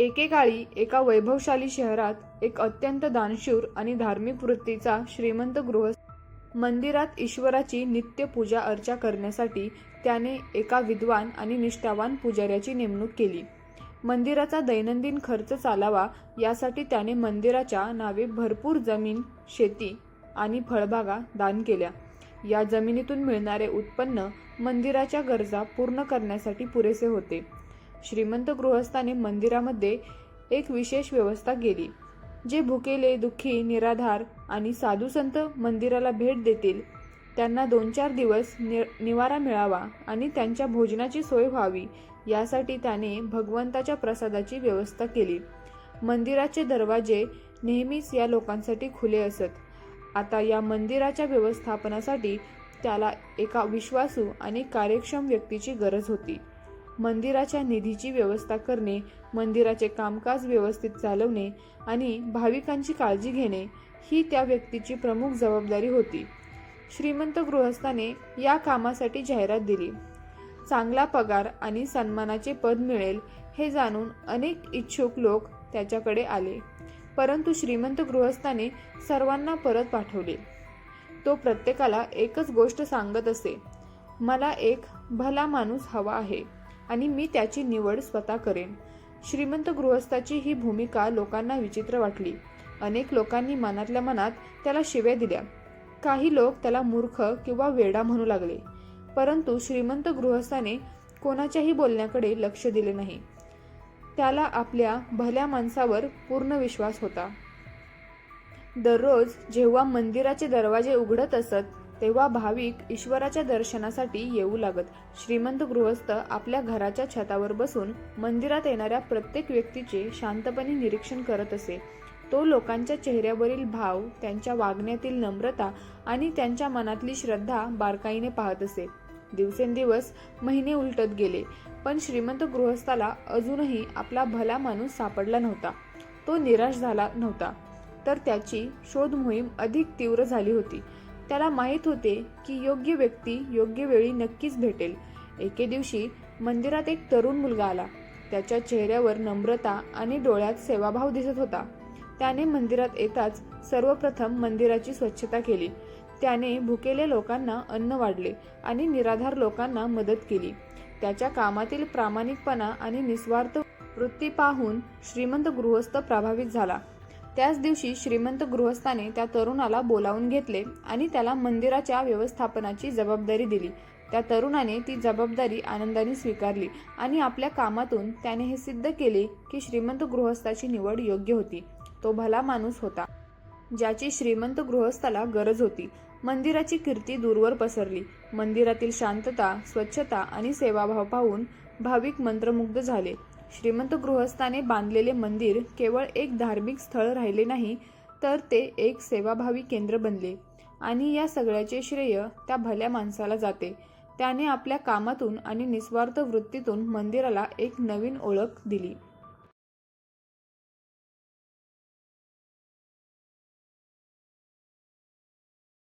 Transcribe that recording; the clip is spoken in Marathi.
एकेकाळी एका वैभवशाली शहरात एक अत्यंत दानशूर आणि धार्मिक वृत्तीचा श्रीमंत गृहस्थ. मंदिरात ईश्वराची नित्य पूजा अर्चा करण्यासाठी त्याने एका विद्वान आणि निष्ठावान पुजाऱ्याची नेमणूक केली. मंदिराचा दैनंदिन खर्च चालावा यासाठी त्याने मंदिराच्या नावे भरपूर जमीन शेती आणि फळबागा दान केल्या. या जमिनीतून मिळणारे उत्पन्न मंदिराच्या गरजा पूर्ण करण्यासाठी पुरेसे होते. श्रीमंत गृहस्थाने मंदिरामध्ये एक विशेष व्यवस्था केली जे भुकेले दुःखी निराधार आणि साधू संत मंदिराला भेट देतील. त्यांना दोन चार दिवस नि निवारा मिळावा आणि त्यांच्या भोजनाची सोय व्हावी यासाठी त्याने भगवंताच्या प्रसादाची व्यवस्था केली. मंदिराचे दरवाजे नेहमीच या लोकांसाठी खुले असत. आता या मंदिराच्या व्यवस्थापनासाठी त्याला एका विश्वासू आणि कार्यक्षम व्यक्तीची गरज होती. मंदिराच्या निधीची व्यवस्था करणे मंदिराचे कामकाज व्यवस्थित चालवणे आणि भाविकांची काळजी घेणे ही त्या व्यक्तीची प्रमुख जबाबदारी होती. श्रीमंत गृहस्थाने या कामासाठी जाहिरात दिली. चांगला पगार आणि सन्मानाचे पद मिळेल हे जाणून अनेक इच्छुक लोक त्याच्याकडे आले. परंतु श्रीमंत गृहस्थाने सर्वांना परत पाठवले. तो प्रत्येकाला एकच गोष्ट सांगत असे मला एक भला माणूस हवा आहे. आणि मी त्याची निवड स्वतः करेन. श्रीमंत गृहस्थाची ही भूमिका लोकांना विचित्र वाटली. अनेक लोकांनी मनातल्या मनात त्याला शिव्या दिल्या. काही लोक त्याला मूर्ख किंवा वेडा म्हणू लागले. परंतु श्रीमंत गृहस्थाने कोणाच्याही बोलण्याकडे लक्ष दिले नाही. त्याला आपल्या भल्या माणसावर पूर्ण विश्वास होता. दररोज जेव्हा मंदिराचे दरवाजे उघडत असत तेव्हा भाविक ईश्वराच्या दर्शनासाठी येऊ लागत. श्रीमंत गृहस्थ आपल्या घराच्या छतावर बसून मंदिरात येणाऱ्या प्रत्येक व्यक्तीचे शांतपणे निरीक्षण करत असे. तो लोकांच्या चेहऱ्यावरील भाव त्यांच्या वागण्यातील नम्रता आणि त्यांच्या मनातली श्रद्धा बारकाईने पाहत असे. दिवसेंदिवस महिने उलटत गेले पण श्रीमंत गृहस्थाला अजूनही आपला भला माणूस सापडला नव्हता. तो निराश झाला नव्हता. तर त्याची शोध मोहीम अधिक तीव्र झाली होती. त्याला माहीत होते की योग्य व्यक्ती योग्य वेळी नक्कीच भेटेल. एके दिवशी मंदिरात एक तरुण मुलगा आला. त्याच्या चेहऱ्यावर नम्रता आणि डोळ्यात सेवाभाव दिसत होता. त्याने मंदिरात येताच सर्वप्रथम मंदिराची स्वच्छता केली. त्याने भुकेल्या लोकांना अन्न वाढले आणि निराधार लोकांना मदत केली. त्याच्या कामातील प्रामाणिकपणा आणि निस्वार्थ वृत्ती पाहून श्रीमंत गृहस्थ प्रभावित झाला. त्याच दिवशी श्रीमंत गृहस्थाने त्या तरुणाला बोलावून घेतले आणि त्याला मंदिराच्या व्यवस्थापनाची जबाबदारी दिली. त्या तरुणाने ती जबाबदारी आनंदाने स्वीकारली आणि आपल्या कामातून त्याने हे सिद्ध केले की श्रीमंत गृहस्थाची निवड योग्य होती. तो भला माणूस होता. ज्याची श्रीमंत गृहस्थाला गरज होती. मंदिराची कीर्ती दूरवर पसरली. मंदिरातील शांतता स्वच्छता आणि सेवाभाव पाहून भाविक मंत्रमुग्ध झाले. श्रीमंत गृहस्थाने बांधलेले मंदिर केवळ एक धार्मिक स्थळ राहिले नाही तर ते एक सेवाभावी केंद्र बनले. आणि या सगळ्याचे श्रेय त्या भल्या माणसाला जाते. त्याने आपल्या कामातून आणि निस्वार्थ वृत्तीतून मंदिराला एक नवीन ओळख दिली.